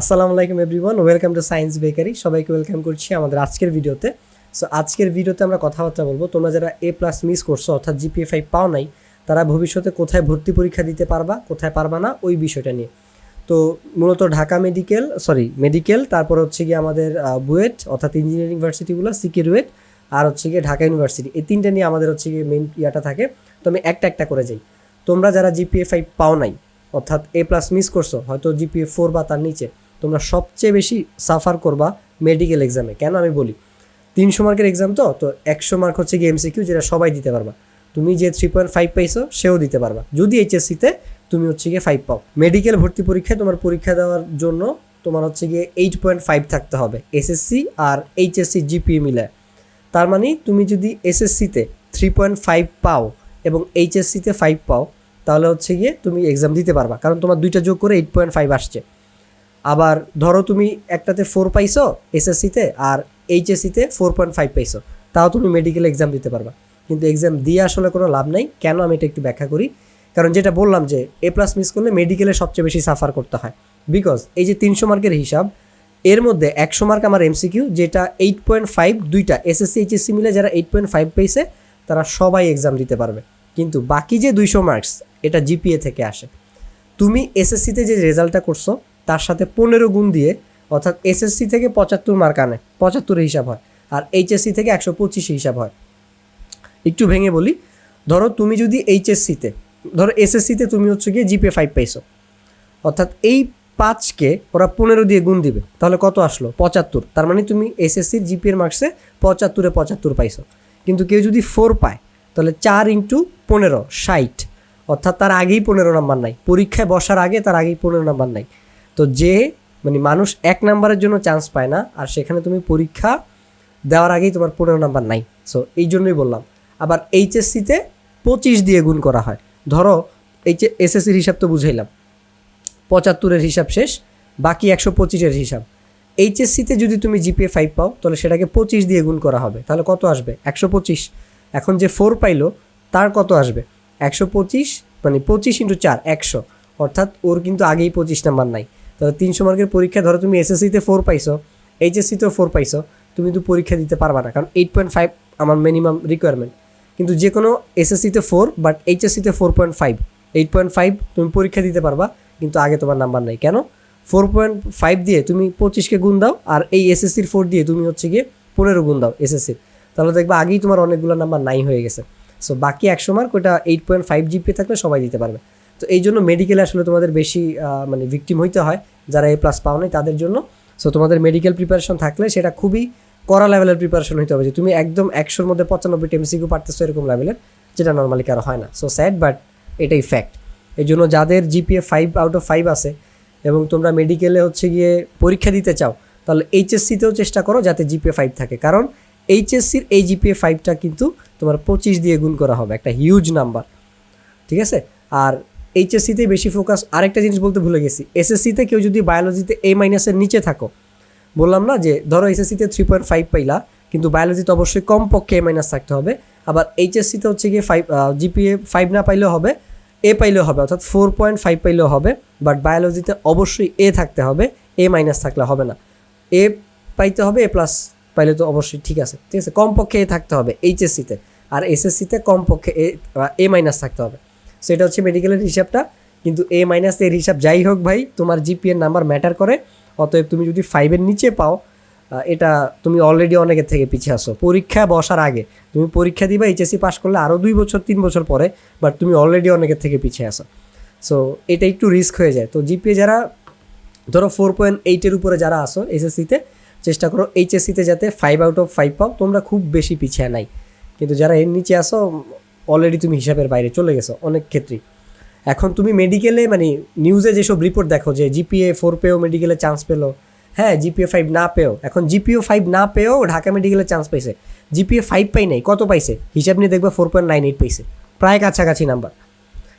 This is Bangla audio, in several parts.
আসসালামু আলাইকুম everyone, welcome to science bakery. সবাইকে ওয়েলকাম করছি আমাদের আজকের ভিডিওতে। সো আজকের ভিডিওতে আমরা কথাবার্তা বলব। তোমরা যারা এ প্লাস মিস করছ, অর্থাৎ জিপিএ ফাইভ পাও নাই, তারা ভবিষ্যতে কোথায় ভর্তি পরীক্ষা দিতে পারবা, কোথায় পারবা না, ওই বিষয়টা নিয়ে। তো, মূলত ঢাকা মেডিকেল সরি মেডিকেল তারপর হচ্ছে গিয়ে আমাদের বুয়েট, অর্থাৎ ইঞ্জিনিয়ারিং ইউনিভার্সিটিগুলো সিকে রুয়েট আর হচ্ছে গিয়ে ঢাকা ইউনিভার্সিটি এই তিনটে নিয়ে আমাদের হচ্ছে গিয়ে মেইন ইয়াটা থাকে। তো, আমি একটা একটা করে যাই। তোমরা যারা জিপিএ ফাইভ পাও নাই, অর্থাৎ এ প্লাস মিস করছ, হয়তো জিপিএ ফোর বা তার নিচে তোমরা সবচেয়ে বেশি সাফার করবা মেডিকেল এক্সামে কেন আমি বলি? তিনশো মার্কের এক্সাম তো? তো একশো মার্ক হচ্ছে গিয়ে এমসিকিউ যেটা সবাই দিতে পারবা। তুমি যে থ্রি পয়েন্ট ফাইভ পাইছো, সেও দিতে পারবা। যদি এইচএসসিতে তুমি হচ্ছে গিয়ে ফাইভ পাও। মেডিকেল ভর্তি পরীক্ষায় তোমার পরীক্ষা দেওয়ার জন্য তোমার হচ্ছে গিয়ে এইট পয়েন্ট ফাইভ থাকতে হবে। এসএসসি আর এইচএসসি জিপিএ মিলে তার মানে তুমি যদি এসএসসিতে থ্রি পয়েন্ট ফাইভ পাও এবং এইচএসসিতে ফাইভ পাও, তাহলে হচ্ছে গিয়ে তুমি এক্সাম দিতে পারবা। কারণ তোমার দুইটা যোগ করে এইট পয়েন্ট ফাইভ আসছে। আবার ধরো তুমি একটাতে ফোর পাইছো এসএসসিতে আর এইচএসসিতে ফোর পয়েন্ট ফাইভ পাইছো, তাও তুমি মেডিকেল এক্সাম দিতে পারবা। কিন্তু এক্সাম দিয়ে আসলে কোনো লাভ নাই, কেন আমি এটা একটু ব্যাখ্যা করি? কারণ যেটা বললাম যে এ প্লাস মিস করলে মেডিকেলে সবচেয়ে বেশি সাফার করতে হয়। বিকজ এই যে তিনশো মার্কের হিসাব, এর মধ্যে একশো মার্ক আমার এমসিকিউ যেটা এইট পয়েন্ট ফাইভ দুইটা এসএসসি এইচএসসি মিলে যারা এইট পয়েন্ট ফাইভ পেয়েছে তারা সবাই এক্সাম দিতে পারবে। কিন্তু বাকি যে দুইশো মার্কস এটা জিপিএ থেকে আসে। তুমি এসএসসিতে যে রেজাল্টটা করছ তার সাথে পনেরো গুণ দিয়ে, অর্থাৎ এসএসসি থেকে পঁচাত্তর মার্ক আনে পঁচাত্তরের হিসাব হয়, আর এইচএসসি থেকে একশো পঁচিশে হিসাব হয়। একটু ভেঙে বলি, ধরো তুমি যদি এইচএসসিতে ধরো এসএসসিতে তুমি হচ্ছে গিয়ে জিপে ফাইভ পাইছো, অর্থাৎ এই পাঁচকে ওরা পনেরো দিয়ে গুণ দিবে, তাহলে কত আসলো? পঁচাত্তর, তার মানে তুমি এসএসসির জিপিএর মার্কসে পঁচাত্তরে পঁচাত্তর পাইছো। কিন্তু কেউ যদি ফোর পায়, তাহলে চার ইন্টু পনেরো, ষাট, অর্থাৎ তার আগেই পনেরো নাম্বার নাই, পরীক্ষায় বসার আগে তার আগেই পনেরো নাম্বার নাই। তো যে মানে মানুষ এক নাম্বারের জন্য চান্স পায় না, আর সেখানে তুমি পরীক্ষা দেওয়ার আগেই তোমার পনেরো নাম্বার নাই। সো এই জন্যই বললাম। আবার এইচএসসিতে পঁচিশ দিয়ে গুণ করা হয়। ধরো এইচ এসএসসির হিসাব তো বুঝাইলাম। পঁচাত্তরের হিসাব শেষ, বাকি একশো পঁচিশের হিসাব। এইচএসসিতে যদি তুমি জিপিএ ফাইভ পাও, তাহলে সেটাকে পঁচিশ দিয়ে গুণ করা হবে। তাহলে কত আসবে? একশো পঁচিশ। এখন যে ফোর পাইলো, তার কত আসবে? একশো পঁচিশ মানে পঁচিশ ইন্টু চার, একশো। অর্থাৎ ওর কিন্তু আগেই পঁচিশ নাম্বার নাই। তাহলে তিনশো মার্কের পরীক্ষা, ধরো তুমি এসএসসিতে ফোর পাইছো এইচএসসিতেও ফোর পাইছো, তুমি তো পরীক্ষা দিতে পারবা না, কারণ এইট পয়েন্ট ফাইভ আমার মিনিমাম রিকোয়ারমেন্ট কিন্তু যে কোনো এসএসসিতে four but এইচএসসিতে four point five eight point five তুমি পরীক্ষা দিতে পারবা, কিন্তু আগে তোমার নাম্বার নাই। কেন? ফোর পয়েন্ট ফাইভ দিয়ে তুমি পঁচিশকে গুণ দাও, আর এই এসএসসির ফোর দিয়ে তুমি হচ্ছে গিয়ে পনেরো গুণ দাও এসএসসির তাহলে দেখবা আগেই তোমার অনেকগুলো নাম্বার নাই হয়ে গেছে। সো বাকি একশো মার্ক ওটা এইট পয়েন্ট ফাইভ জিপি থাকলে সবাই দিতে পারবে। তো এই জন্য মেডিকেলে আসলে তোমাদের বেশি মানে ভিকটিম হইতে হয়, যারা এ প্লাস পাও নাই তাদের জন্য। সো তোমাদের মেডিকেল প্রিপারেশন থাকলে সেটা খুবই কড়া লেভেলের প্রিপারেশন হইতে হবে যে তুমি একদম একশোর মধ্যে পঁচানব্বই এমসিকিউ পারতেছো এরকম লেভেলের যেটা নর্মালি কারও হয় না। সো স্যাড বাট এটাই ফ্যাক্ট এই জন্য যাদের GPA five out of five আছে এবং তোমরা মেডিকেলে হচ্ছে গিয়ে পরীক্ষা দিতে চাও, তাহলে এইচএসসিতেও চেষ্টা করো যাতে জিপিএ ফাইভ থাকে। কারণ এইচএসসির এই জিপিএ ফাইভটা কিন্তু তোমার পঁচিশ দিয়ে গুণ করা হবে, একটা হিউজ নাম্বার ঠিক আছে? আর এইচএসসিতে বেশি ফোকাস আরেকটা জিনিস বলতে ভুলে গেছি। এসএসসিতে কেউ যদি বায়োলজিতে এ মাইনাসের নিচে থাকো, বললাম না যে ধরো এসএসসিতে থ্রি পয়েন্ট ফাইভ পাইলা, কিন্তু বায়োলজিতে অবশ্যই কমপক্ষে এ মাইনাস থাকতে হবে। আবার এইচএসসিতে হচ্ছে গিয়ে ফাইভ জিপিএ ফাইভ না পাইলেও হবে এ পাইলেও হবে, অর্থাৎ ফোর পয়েন্ট ফাইভ পাইলেও হবে বাট বায়োলজিতে অবশ্যই এ থাকতে হবে এ মাইনাস থাকলে হবে না। এ পাইতে হবে এ প্লাস পাইলে তো অবশ্যই ঠিক আছে ঠিক আছে? কমপক্ষে এ থাকতে হবে এইচএসসিতে আর এসএসসিতে কমপক্ষে এ এ মাইনাস থাকতে হবে। সেটা হচ্ছে মেডিকেলের হিসাবটা। কিন্তু এ মাইনাস এর হিসাব যাই হোক ভাই, তোমার জিপিএর নাম্বার ম্যাটার করে। অতএব তুমি যদি ফাইভের নিচে পাও এটা তুমি অলরেডি অনেকের থেকে পিছিয়ে আসো পরীক্ষা বসার আগে। তুমি পরীক্ষা দিবা এইচএসসি পাস করলে আরও দুই বছর, তিন বছর পরে বাট তুমি অলরেডি অনেকের থেকে পিছিয়ে আসো সো এটা একটু রিস্ক হয়ে যায়। তো জিপিএ যারা, ধরো ফোর পয়েন্ট এইটের উপরে যারা আসো এসএসসিতে চেষ্টা করো এইচএসসিতে যাতে ফাইভ আউট অফ ফাইভ পাও। তোমরা খুব বেশি পিছিয়ে নাই। কিন্তু যারা এর নিচে আসো অলরেডি তুমি হিসাবের বাইরে চলে গেছো, অনেক ক্ষেত্রেই। এখন তুমি মেডিকেলে মানে নিউজে যেসব রিপোর্ট দেখো যে জিপিএ ফোর পেয়েও মেডিকেলে চান্স পেল হ্যাঁ জিপিএ ফাইভ না পেয়েও, এখন জিপিও ফাইভ না পেয়েও ঢাকা মেডিকেলে চান্স পাইছে। জিপিএ ফাইভ পাই নাই, কত পাইছে? হিসাব নিয়ে দেখবে ফোর পয়েন্ট নাইন এইট পাইছে, প্রায় কাছাকাছি নাম্বার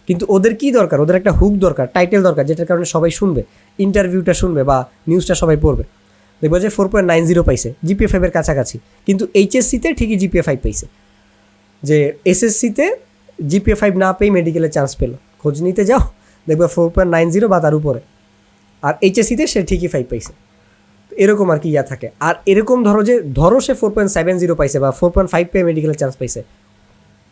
কিন্তু ওদের কি দরকার? ওদের একটা হুক দরকার টাইটেল দরকার, যেটার কারণে সবাই শুনবে ইন্টারভিউটা শুনবে বা নিউজটা সবাই পড়বে। দেখব যে ফোর পয়েন্ট নাইন জিরো পাইছে জিপিএ ফাইভের কাছাকাছি, কিন্তু এইচএসসিতে ঠিকই জিপিএ ফাইভ পাইছে। যে এসএসসিতে জিপিএ ফাইভ না পেয়ে মেডিকেলে চান্স পেল। খোঁজ নিতে যাও, দেখবে ফোর পয়েন্ট নাইন জিরো বা তার উপরে। আর এইচএসিতে সে ঠিকই ফাইভ পাইছে। এরকম আর কি ইয়া থাকে। আর এরকম ধরো যে, ধরো সে ফোর পয়েন্ট সেভেন জিরো পাইছে বা ফোর পয়েন্ট ফাইভ পেয়ে মেডিকেলের চান্স পাইছে।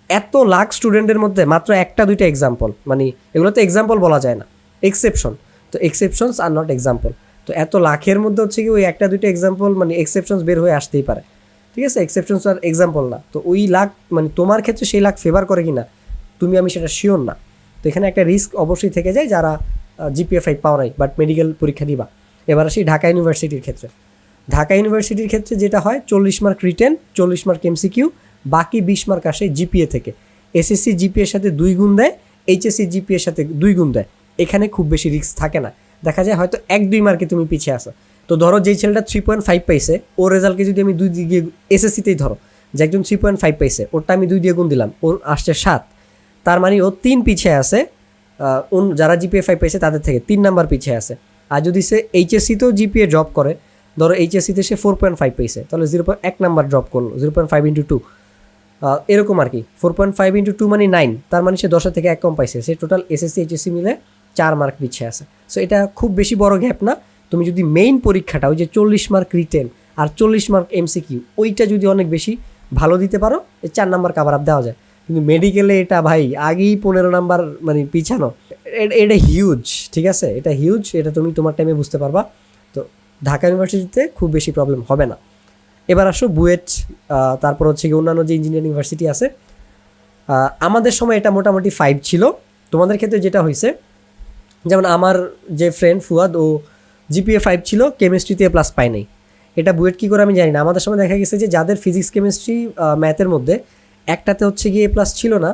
এত লাখ স্টুডেন্টের মধ্যে মাত্র একটা দুইটা এক্সাম্পল মানে এগুলো তো এক্সাম্পল বলা যায় না। এক্সেপশন তো এক্সেপশনস আর নট এক্সাম্পল তো এত লাখের মধ্যে হচ্ছে কি ওই একটা দুইটা এক্সাম্পল মানে এক্সেপশনস বের হয়ে আসতেই পারে। ঠিক আছে? এক্সেপশন আর এক্সাম্পল না। তো ওই লাখ মানে তোমার ক্ষেত্রে সেই লাখ ফেভার করে কি না তুমি আমি সেটা শিওর না। তো এখানে একটা রিস্ক অবশ্যই থেকে যায় যারা জিপিএ ফাইভ পাও নাই বাট মেডিকেল পরীক্ষা দিবা। এবার আসি ঢাকা ইউনিভার্সিটির ক্ষেত্রে। ঢাকা ইউনিভার্সিটির ক্ষেত্রে যেটা হয়, চল্লিশ মার্ক রিটেন চল্লিশ মার্ক এমসিকিউ বাকি বিশ মার্ক আসে জিপিএ থেকে। এসএসসি জিপিএর সাথে দুই গুণ দেয় এইচএসসি জিপিএর সাথে দুই গুণ দেয়। এখানে খুব বেশি রিস্ক থাকে না। দেখা যায় হয়তো এক, দুই মার্কে তুমি পিছিয়ে আসো তো ধরো যেই ছেলেটা থ্রি পয়েন্ট ফাইভ পাইছে, ওর রেজাল্টকে যদি আমি দুই দিয়ে এসএসসিতেই ধরো, যে একজন থ্রি পয়েন্ট ফাইভ পাইছে, ওরটা আমি দুই দিয়ে গুণ দিলাম, ওর আসছে সাত। তার মানে ও তিন পিছিয়ে আছে যারা জিপিএ ফাইভ পাইছে তাদের থেকে তিন নাম্বার পিছিয়ে আছে। আর যদি সে এইচএসসিতেও জিপিএ ড্রপ করে, ধরো এইচএসসিতে সে ফোর পয়েন্ট ফাইভ পাইছে, তাহলে জিরো পয়েন্ট এক নাম্বার ড্রপ করল zero point five into two এরকম আর কি four point five into two মানে নাইন তার মানে সে দশের থেকে এক কম পাইছে, সে টোটাল এসএসসি এইচএসসি মিলে চার মার্ক পিছিয়ে আছে। সো এটা খুব বেশি বড় গ্যাপ না তুমি যদি মেইন পরীক্ষাটা, ওই যে চল্লিশ মার্ক রিটেন আর চল্লিশ মার্ক এমসিকিউ ওইটা যদি অনেক বেশি ভালো দিতে পারো চার নাম্বার কাভার আপ দেওয়া যায়। কিন্তু মেডিকেলে এটা ভাই, আগেই পনেরো নাম্বার মানে পিছানো। এটা হিউজ ঠিক আছে? এটা হিউজ এটা তুমি তোমার টাইমে বুঝতে পারবা। তো ঢাকা ইউনিভার্সিটিতে খুব বেশি প্রবলেম হবে না। এবার আসো বুয়েট তারপর হচ্ছে কি অন্যান্য যে ইঞ্জিনিয়ারিং ইউনিভার্সিটি আছে। আমাদের সময় এটা মোটামুটি ফাইভ ছিল। তোমাদের ক্ষেত্রে যেটা হয়েছে, যেমন আমার যে ফ্রেন্ড ফুয়াদ, ও জিপিএ ফাইভ ছিল কেমিস্ট্রিতে প্লাস পায় নাই। এটা বুয়েট কী করে আমি জানি না। আমাদের সময় দেখা গেছে যে যাদের ফিজিক্স কেমিস্ট্রি ম্যাথের মধ্যে একটাতে হচ্ছে গিয়ে প্লাস ছিল না,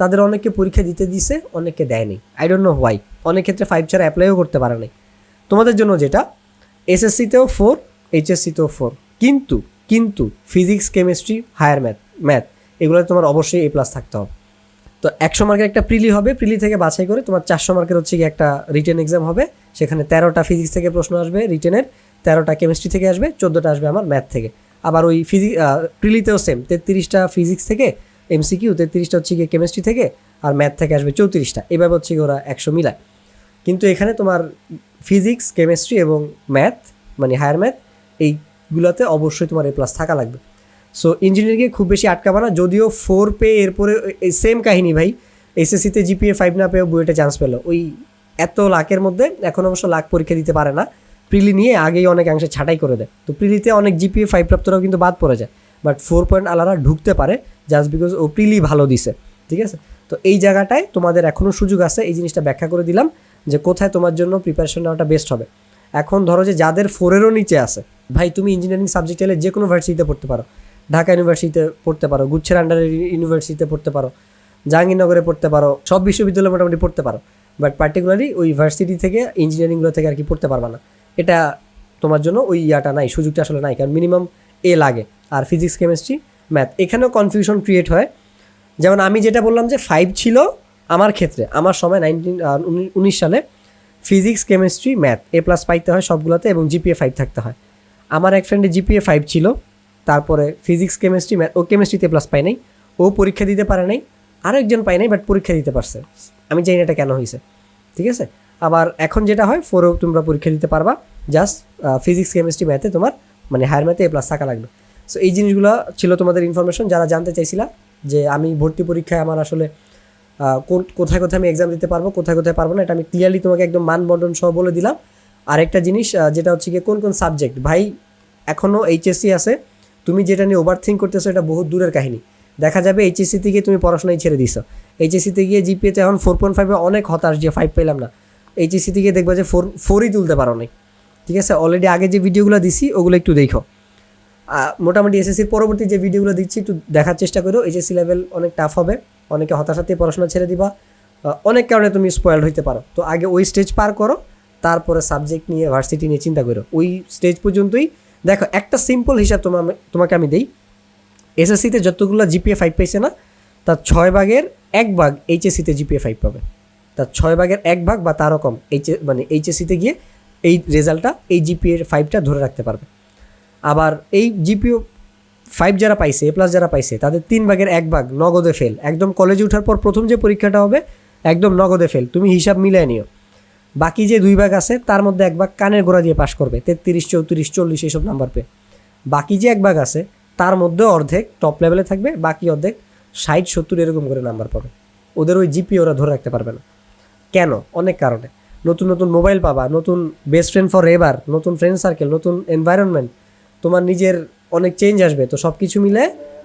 তাদের অনেককে পরীক্ষা দিতে দিছে, অনেককে দেয়নি আই ডোন্ট নো হোয়াই অনেক ক্ষেত্রে ফাইভ ছাড়া অ্যাপ্লাইও করতে পারে নাই। তোমাদের জন্য যেটা এসএসসিতেও ফোর এইচএসসিতেও ফোর কিন্তু কিন্তু physics chemistry higher math math এগুলোতে তোমার অবশ্যই এ প্লাস থাকতে হবে। তো একশো মার্কের একটা প্রিলি হবে, প্রিলি থেকে বাছাই করে তোমার চারশো মার্কের হচ্ছে গিয়ে একটা রিটেন এক্সাম হবে। সেখানে তেরোটা ফিজিক্স থেকে প্রশ্ন আসবে রিটেনের তেরোটা কেমিস্ট্রি থেকে আসবে, চোদ্দোটা আসবে আমার ম্যাথ থেকে। আবার ওই ফিজিক প্রিলিতেও সেম তেত্রিশটা ফিজিক্স থেকে এমসিকিউ তেত্রিশটা হচ্ছে গিয়ে কেমিস্ট্রি থেকে, আর ম্যাথ থেকে আসবে চৌত্রিশটা। এভাবে হচ্ছে গিয়ে ওরা একশো মিলায়। কিন্তু এখানে তোমার ফিজিক্স কেমিস্ট্রি এবং ম্যাথ মানে হায়ার ম্যাথ এইগুলোতে অবশ্যই তোমার এ প্লাস থাকা লাগবে। সো ইঞ্জিনিয়ারিংয়ে খুব বেশি আটকাবা না, যদিও ফোর পেয়ে এরপরে সেম কাহিনী ভাই এসএসসিতে জিপিএ ফাইভ না পেয়েও বুয়েটে চান্স পেল। ওই এত লাখের মধ্যে এখন অবশ্য লাখ পরীক্ষা দিতে পারে না। প্রিলি নিয়ে আগেই অনেকাংশে ছাঁটাই করে দেয়। তো প্রিলিতে অনেক জিপিএ ফাইভ প্রাপ্তরাও কিন্তু বাদ পড়ে যায়। বাট ফোর পয়েন্ট আলারা ঢুকতে পারে জাস্ট বিকজ ও প্রিলি ভালো দিছে। ঠিক আছে? তো এই জায়গাটায় তোমাদের এখনও সুযোগ আছে, এই জিনিসটা ব্যাখ্যা করে দিলাম যে কোথায় তোমার জন্য প্রিপারেশন নেওয়াটা বেস্ট হবে। এখন ধরো যে যাদের ফোরেরও নিচে আছে, ভাই তুমি ইঞ্জিনিয়ারিং সাবজেক্ট এলে যে কোনো ভার্সিটিতে পড়তে পারো। ঢাকা ইউনিভার্সিটিতে পড়তে পারো, গুচ্ছের আন্ডারের ইউনিভার্সিটিতে পড়তে পারো, জাহাঙ্গীরনগরে পড়তে পারো, সব বিশ্ববিদ্যালয়ে মোটামুটি পড়তে পারো। বাট পার্টিকুলারলি ওই ভার্সিটি থেকে ইঞ্জিনিয়ারিংগুলো থেকে আর কি পড়তে পারবা না। এটা তোমার জন্য ওই ইয়াটা নাই, সুযোগটা আসলে নাই। কারণ মিনিমাম এ লাগে আর ফিজিক্স কেমিস্ট্রি ম্যাথ এখানেও কনফিউশন ক্রিয়েট হয়। যেমন আমি যেটা বললাম যে ফাইভ ছিল আমার ক্ষেত্রে। আমার সময় নাইনটিন উনিশ সালে physics chemistry math A plus পাইতে হয় সবগুলোতে এবং জিপিএ ফাইভ থাকতে হয়। আমার এক ফ্রেন্ডের জিপিএ ফাইভ ছিল। তারপরে ফিজিক্স কেমিস্ট্রি ম্যাথ ও কেমিস্ট্রিতে প্লাস পায় নাই। ও পরীক্ষা দিতে পারে নাই। আরেকজন পায় নাই বাট পরীক্ষা দিতে পারছে। আমি জানি এটা কেন হয়েছে ঠিক আছে? আবার এখন যেটা হয় ফোরও তোমরা পরীক্ষা দিতে পারবা। জাস্ট ফিজিক্স কেমিস্ট্রি ম্যাথে তোমার মানে হায়ার ম্যাথে এ প্লাস থাকা লাগবে। সো এই জিনিসগুলো ছিল তোমাদের ইনফরমেশন যারা জানতে চাইছিলা যে আমি ভর্তি পরীক্ষায় আমার আসলে কোথায় কোথায় আমি এক্সাম দিতে পারব, কোথায় কোথায় পারব না, এটা আমি ক্লিয়ারলি তোমাকে একদম মান বন্টন সহ বলে দিলাম। আরেকটা জিনিস যেটা হচ্ছে গিয়ে কোন কোন সাবজেক্ট ভাই এখনও এইচএসসি আছে। তুমি যেটা নিয়ে ওভার থিঙ্ক করতেছো, এটা বহুত দূরের কাহিনী। দেখা যাবে এইচএসসি থেকে তুমি পড়াশোনায় ছেড়ে দিছো। এইচএসসিতে গিয়ে জিপিএতে এখন ফোর পয়েন্ট ফাইভে অনেক হতাশ, যে ফাইভ পেলাম না। এইচএসসি থেকে দেখবা যে ফোর ফোরই তুলতে পারো নাই। ঠিক আছে? অলরেডি আগে যে ভিডিওগুলো দিছি, ওগুলো একটু দেখো। মোটামুটি এসএসসির পরবর্তী যে ভিডিওগুলো দিচ্ছি একটু দেখার চেষ্টা করো। এইচএসসি লেভেল অনেক টাফ হবে। অনেকে হতাশাতে পড়াশোনা ছেড়ে দিবা। অনেক কারণে তুমি স্পয়েলড হইতে পারো। তো আগে ওই স্টেজ পার করো, তারপরে সাবজেক্ট নিয়ে ভার্সিটি নিয়ে চিন্তা করো। ওই স্টেজ পর্যন্তই দেখো, একটা সিম্পল হিসাব তোমার তোমাকে আমি দেই। এসএসসিতে যতগুলো জিপিএ ফাইভ পাইছে না, তার ছয় ভাগের এক ভাগ এইচএসসিতে জিপিএ ফাইভ পাবে। তার ছয় ভাগের এক ভাগ বা তারও কম এইচ মানে এইচএসসিতে গিয়ে এই রেজাল্টটা, এই জিপিএ ফাইভটা ধরে রাখতে পারবে। আবার এই জিপিও ফাইভ যারা পাইছে এ প্লাস যারা পাইছে, তাদের তিন ভাগের এক ভাগ নগদে ফেল একদম কলেজে ওঠার পর প্রথম যে পরীক্ষাটা হবে, একদম নগদে ফেল তুমি হিসাব মিলিয়ে নিও। বাকি যে দুই ভাগ আছে, তার মধ্যে এক ভাগ কানের গোড়া দিয়ে পাশ করবে। তেত্রিশ, চৌত্রিশ, চল্লিশ, এইসব নাম্বার পেয়ে। বাকি যে এক ভাগ আছে তার মধ্যে অর্ধেক টপ লেভেলে থাকবে, বাকি অর্ধেক ষাট, সত্তর এরকম করে নাম্বার পাবে। ওদের ওই জিপি ওরা ধরে রাখতে পারবে না। কেন? অনেক কারণে। নতুন নতুন মোবাইল পাবা, নতুন বেস্ট ফ্রেন্ড ফর এভার নতুন ফ্রেন্ড সার্কেল নতুন এনভায়রনমেন্ট তোমার নিজের অনেক চেঞ্জ আসবে। তো সব কিছু মিলে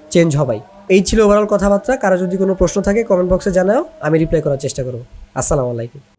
চেঞ্জ হবাই। এই ছিল ওভারঅল কথাবার্তা। কারও যদি কোনো প্রশ্ন থাকে কমেন্ট বক্সে জানাও। আমি রিপ্লাই করার চেষ্টা করব। আসসালামু আলাইকুম।